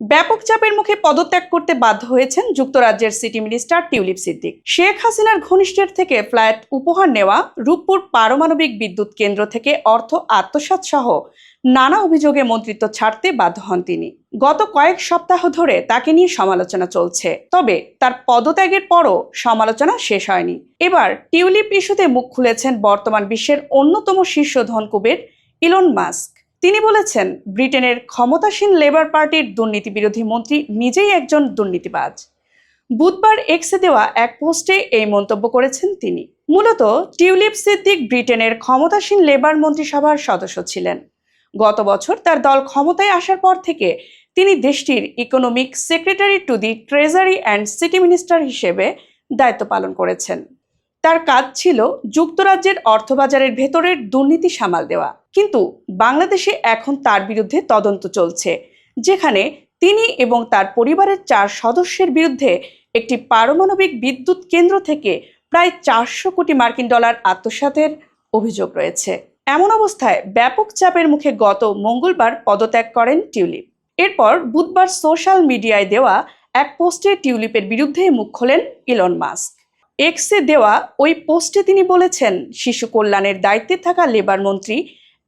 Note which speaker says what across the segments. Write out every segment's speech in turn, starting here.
Speaker 1: ব্যাপক চাপের মুখে পদত্যাগ করতে বাধ্য হয়েছেন যুক্তরাজ্যের city minister Tulip Siddiq. Sheikh হাসিনার ঘনিষ্ঠের থেকে ফ্ল্যাট উপহার নেওয়া, রূপপুর পারমাণবিক বিদ্যুৎ কেন্দ্র থেকে অর্থ আত্মসাৎ সহ নানা অভিযোগে মন্ত্রিত্ব ছাড়তে বাধ্য হন তিনি। গত কয়েক সপ্তাহ ধরে তাকে নিয়ে সমালোচনা চলছে, তবে তার পদত্যাগের পরও সমালোচনা শেষ হয়নি। এবার টিউলিপ ইস্যুতে মুখ খুলেছেন বর্তমান বিশ্বের অন্যতম শীর্ষ ধনকুবের ইলন মাস্ক। তিনি বলেছেন, ব্রিটেনের ক্ষমতাসীন লেবার পার্টির দুর্নীতি বিরোধী মন্ত্রী নিজেই একজন দুর্নীতিবাজ। বুধবার এক্সে দেওয়া এক পোস্টে এই মন্তব্য করেছেন তিনি। মূলত, টিউলিপ সিদ্দিক ব্রিটেনের ক্ষমতাসীন লেবার মন্ত্রিসভার সদস্য ছিলেন। গত বছর তার দল ক্ষমতায় আসার পর থেকে তিনি দেশটির economic secretary to the treasury and city minister হিসেবে দায়িত্ব পালন করেছেন। তার কাজ ছিল যুক্তরাজ্যের অর্থবাজারের ভেতরের দুর্নীতি সামাল দেওয়া। কিন্তু বাংলাদেশে এখন তার বিরুদ্ধে তদন্ত চলছে, যেখানে তিনি এবং তার পরিবারের চার সদস্যের বিরুদ্ধে একটি পারমাণবিক বিদ্যুৎ কেন্দ্র থেকে প্রায় চারশো কোটি মার্কিন ডলার আত্মসাতের অভিযোগ রয়েছে। এমন অবস্থায় ব্যাপক চাপের মুখে গত মঙ্গলবার পদত্যাগ করেন টিউলিপ। এরপর বুধবার সোশ্যাল মিডিয়ায় দেওয়া এক পোস্টে টিউলিপের বিরুদ্ধে মুখ খোলেন ইলন মাস্ক। এক্সে দেওয়া ওই পোস্টে তিনি বলেছেন, শিশু কল্যাণের দায়িত্বে থাকা লেবার মন্ত্রী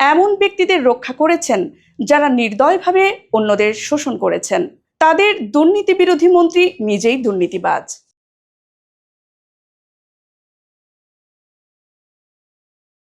Speaker 1: এমন ব্যক্তিদের রক্ষা করেছেন যারা নির্দয়ভাবে অন্যদের শোষণ করেছেন। তাদের দুর্নীতি বিরোধী মন্ত্রী নিজেই দুর্নীতিবাজ।